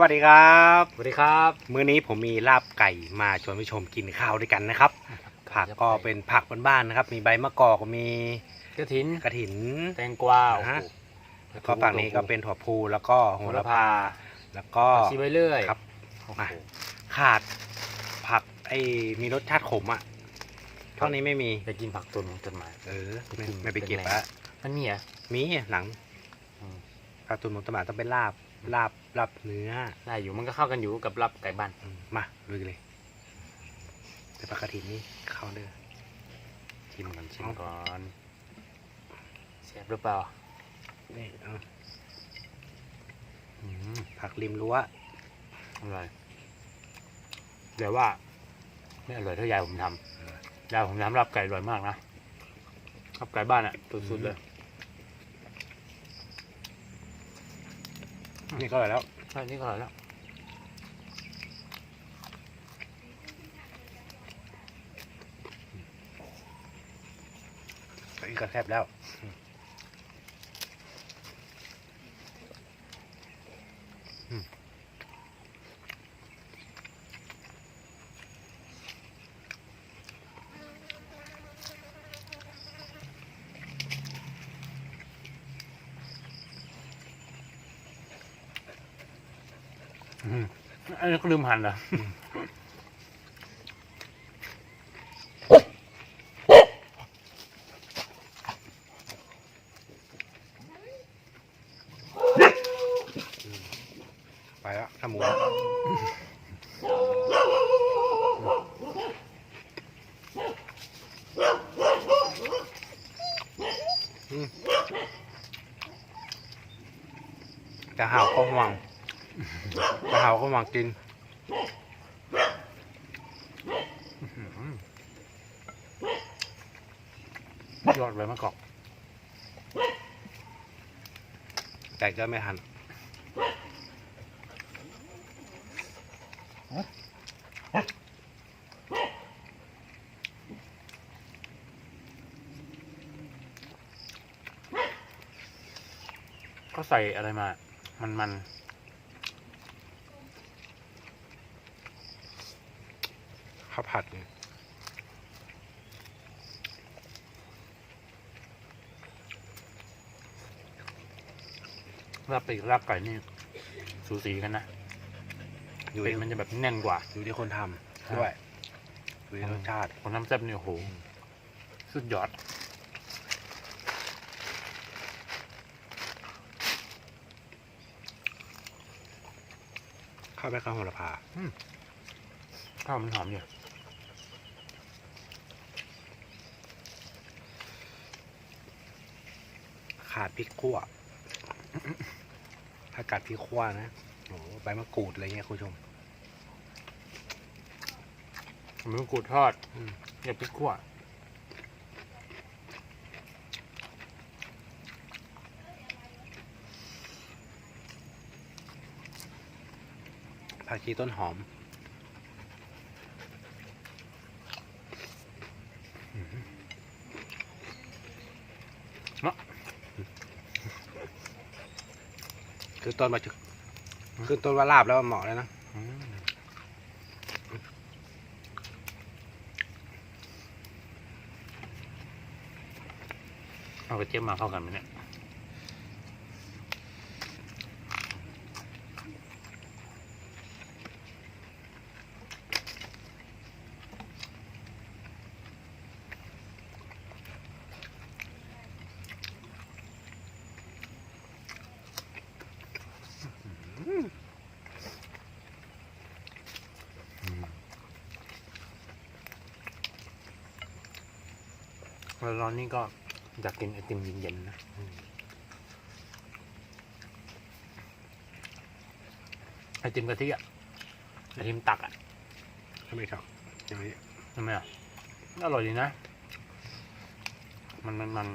วัสดีครับ สวัสดีครับ มื้อนี้ผมมีลาบไก่มาชวนผู้ชมกินข้าวด้วยกันนะครับ ผักก็เป็นผักบ้านๆนะครับ มีใบมะกอกมีกระถินกระถินแตงกวาอ่าฮะแล้วก็ฝั่งนี้ก็เป็นถั่วพูแล้วก็โหโหระระพาพา แล้วก็ผักชีใบเลื่อยครับโอ้โหมาขาดผักไอ้มีรสชาติขมอะเท่านี้ไม่มีไปกินผักตุนของจดหมายเออไม่กินไม่ไปเก็บเป็นไงละมันมีเหรอะมีหลังอืมผักตุนหมูตมาต้องเป็นลาบ ลาบลาบเนื้อได้อยู่มันก็เข้ากันอยู่กับรับไก่บ้านอืมมาลุยเลย แต่ปลากระถินนี่เข้าเด้อ ชิมก่อนชิมก่อนแซ่บหรือเปล่านี่เอาอืมผักริมรั้วอร่อยเดี๋ยวว่าไม่อร่อยเท่ายายผมทำยายผมทำรับไก่อร่อยมากนะรับไก่บ้านอะสุดๆเลย นี่ก็อร่อยแล้วใช่นี่ก็อร่อยแล้วอีกก็แซ่บแล้ว อันนี้ก็ลืมหั่นเหรอไปแล้วถ้าหมูจะห่าวก็ห่วง จะห่าก็ห่วงกินยอดเลยมะกอกแต่ก็ไม่ทันก็ใส่อะไรมา มันมัน ข้าวผัดเนี่ยลาบปีกลาบไก่นี่สูสีกันนะอยู่เป็ที่นมันจะแบบแน่นกว่า อยู่ที่คนทำด้วยอยู่ที่รสชาติ คนน้ำแซ่บนี่โอ้โหสุดยอดข้าวแม่ข้าวโหระพาข้าวมันหอมอยู่ ขาดพริกขั่วถ้ากัดพริกขั่วนะโอ้โหใบมะกรูดอะไรเงี้ยคุณผู้ชมหมูกูดทอดอืมอย่าพริกขั่วผักชีต้นหอม คือต้นมาจุคือต้นว่าลาบแล้วเหมาะเลยนะอืมเอากระเจี๊ยบมาเข้ากันไหมเนี่ย ร้อนๆนี่ก็อยากกินไอติมเย็นๆนะไอติมกะทิอะไอติมตักอะถ้าไม่ชอบอย่างนี้ใช่ไหมอะอร่อยดีนะ มันมันมัน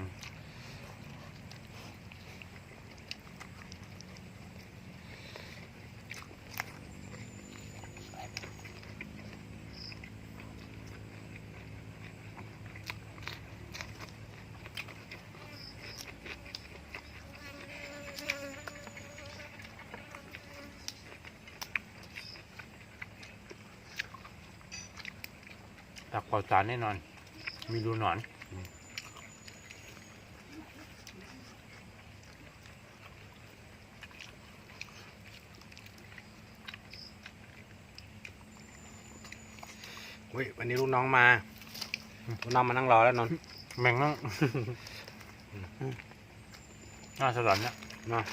ผักปลอดสารแน่นอน มีรูหนอนเฮ้ยวันนี้ลูกน้องมา ลูกน้องมานั่งรอแล้วนนท์แมงนั่งน่าสลัดเนี่ยเนาะ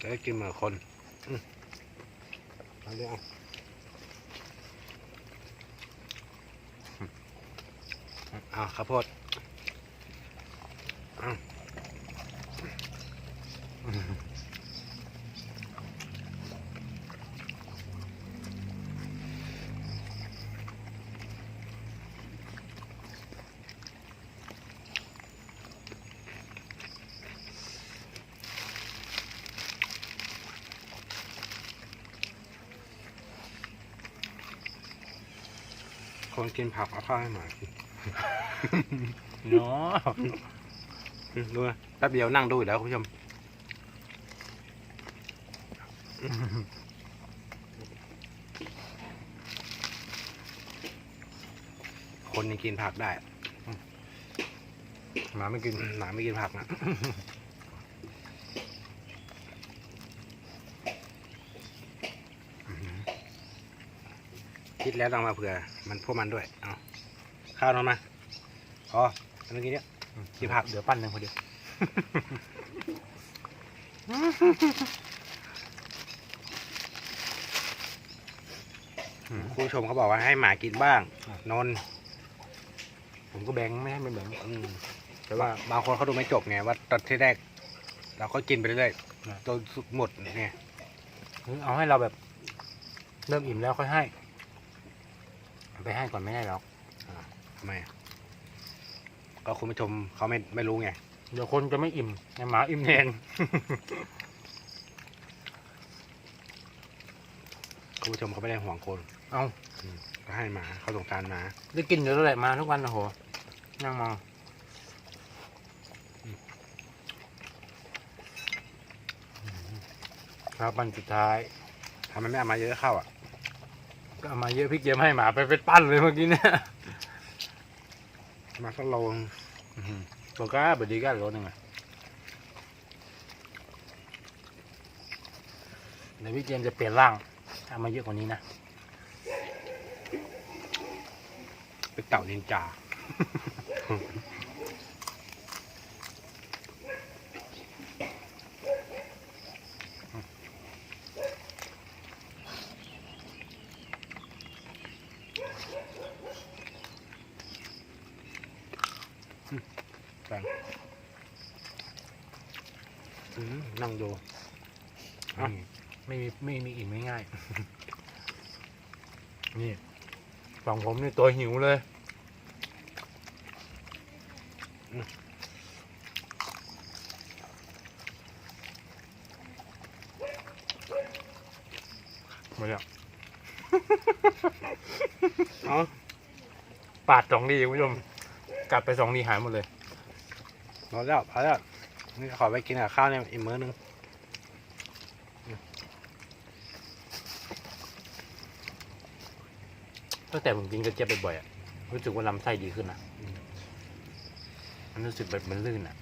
จะได้กินเหมือนคนอืมเอาเรื่องเอาเอาข้าวโพดเอา คนกินผักเอาข้าวให้หมากินเนาะอืมดูนะแป๊บเดียวนั่งดูอยู่แล้วคุณผู้ชมคนยังกินผักได้หมาไม่กินหมาไม่กินผักนะ คิดแล้วต้องมาเผื่อ มันพวกมันด้วย เอาข้าวนอนมาพออันนี้เนี้ยกินผักเดี๋ยวปั้นหนึ่งพอดียวอืมคุณผู้ชมเขาบอกว่าให้หมากินบ้างนนท์ผมก็แบ่งไม่ให้มันแบ่งอืมแต่ว่าบางคนเขาดูไม่จบไงว่าตอนที่แรก เราก็กินไปเรื่อยนะๆจนหมดไงเอาให้เราแบบ เริ่มอิ่มแล้วค่อยให้เอา ไปให้ก่อนไม่ได้หรอกทำไมอะก็คุณผู้ชมเขาไม่ไม่รู้ไง เดี๋ยวคนจะไม่อิ่มในหมาอิ่มแทนคุณผู้ชมเขาไม่ได้ห่วงคน เอาก็ให้หมาเขาสงสารหมาได้กินเดี๋ยวเท่าไหร่มาทุกวันนะโหนั่งมองครับวันสุดท้ายทำไมไม่เอามาเยอะเข้าอะ ก็เอามาเยอะพี่เกียมให้หมาไปเป็นปั้นเลยเมื่อกี้เนี่ยมาสักโลงบอกก็บดีกันรถหนึ่งอะเดี๋ยวพี่เจมส์จะเปลี่ยนร่างเอามาเยอะกว่านี้นะเป็นเต่านินจา แปงอืมนั่งดูอะนี่ไม่มีไม่มีอิ่มง่ายๆนี่ฝั่งผมนี่ตัวหิวเลยหมดแล้ว เอาปาดสองดีคุณผู้ชม กลับไปสองดีหายหมดเลยพอแล้วพอแล้วนี่ขอไปกินกับข้าวเนี่ยอีกมื้อนึงตั้งแต่ผมกินกระเจี๊ยบบ่อยๆอะรู้สึกว่าลำไส้ดีขึ้นนะมันรู้สึกแบบมันลื่นอะ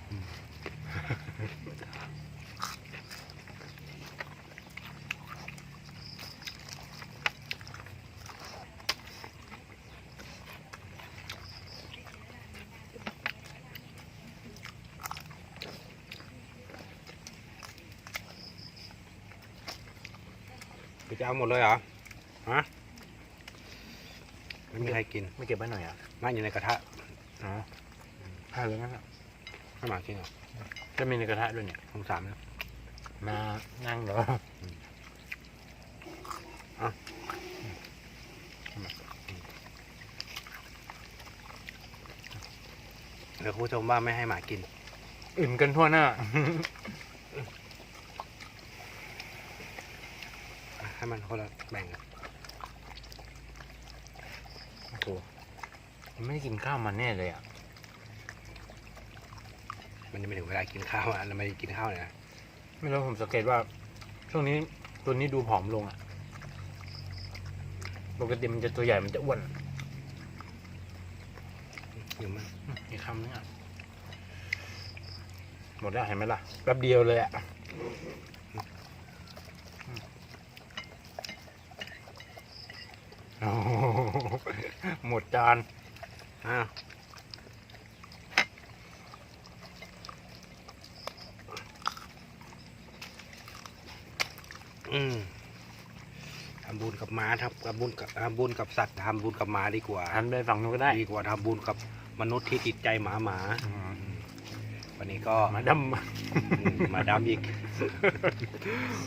จะเอาหมดเลยเหรอ ฮะ ไม่มีใครกิน ไม่เก็บไว้หน่อยอะนั่งอยู่ในกระทะอ๋อถ้าเลยงั้นอะให้หมากินเหรอจะมีในกระทะด้วยเนี่ยสงสารนะมานั่งเหรอเดี๋ยวคุณผู้ชมว่าไม่ให้หมากิน อิ่มกันทั่วหน้า ให้ มันคนละแบ่งกันโอ้โหมันไม่ได้กินข้าวมันแน่เลยอะ มันยังไม่ถึงเวลากินข้าวอะเราไม่ได้กินข้าวเลยนะไม่รู้ผมสังเกตว่า ช่วงนี้ตัวนี้ดูผอมลงอะ ปกติมันจะตัวใหญ่มันจะอ้วนอยู่มั้ยอืมอีกคำนึงอะ หมดแล้วเห็นไหมล่ะแป๊บเดียวเลยอะโอ้โหหมดจานอ้าวอืมทำบุญกับหมาครับทำบุญกับทำบุญกับสัตว์ทำบุญกับหมาดีกว่าหันไปฝั่งนู้นก็ได้ดีกว่าทำบุญกับมนุษย์ที่จิตใจหมาหมาอืมวันนี้ก็มาดอืมมาดามอีก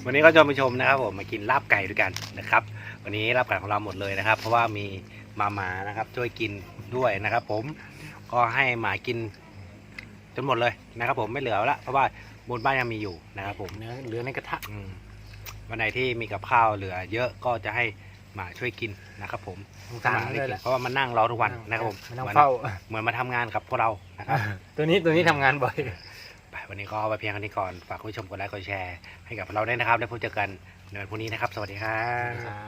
วันนี้ก็จะมาชมนะครับผมมากินลาบไก่ด้วยกันนะครับ วันนี้ลาบไก่ของเราหมดเลยนะครับ เพราะว่ามี มาหมานะครับ ช่วยกินด้วยนะครับ ผมก็ให้หมากินจนหมดเลยนะครับ ผมไม่เหลือแล้วเพราะว่าบนบ้านยังมีอยู่นะครับ ผมำเนื้อเหลือในกระทะอืมวันไหนที่มีกับข้าวเหลือ เยอะก็จะให้หมาช่วยกินนะครับผมสงหสารมามันได้เลยกิแหนละเพราะว่ามันนั่งรอทุกวันนะครับผมไม่ต้องเหมือนเฝ้าเหมือนมาทำงานกับพวกเรานะครับ ตัวนี้ตัวนี้ทำงานบ่อยไปวันนี้ก็เอาไปเพียงเท่านี้ก่อนฝากคุณผู้ชมกดไลค์กดแชร์ให้กับเราด้วยนะครับ แล้วพบเจอกันในวันพรุ่งนี้นะครับ สวัสดีครับ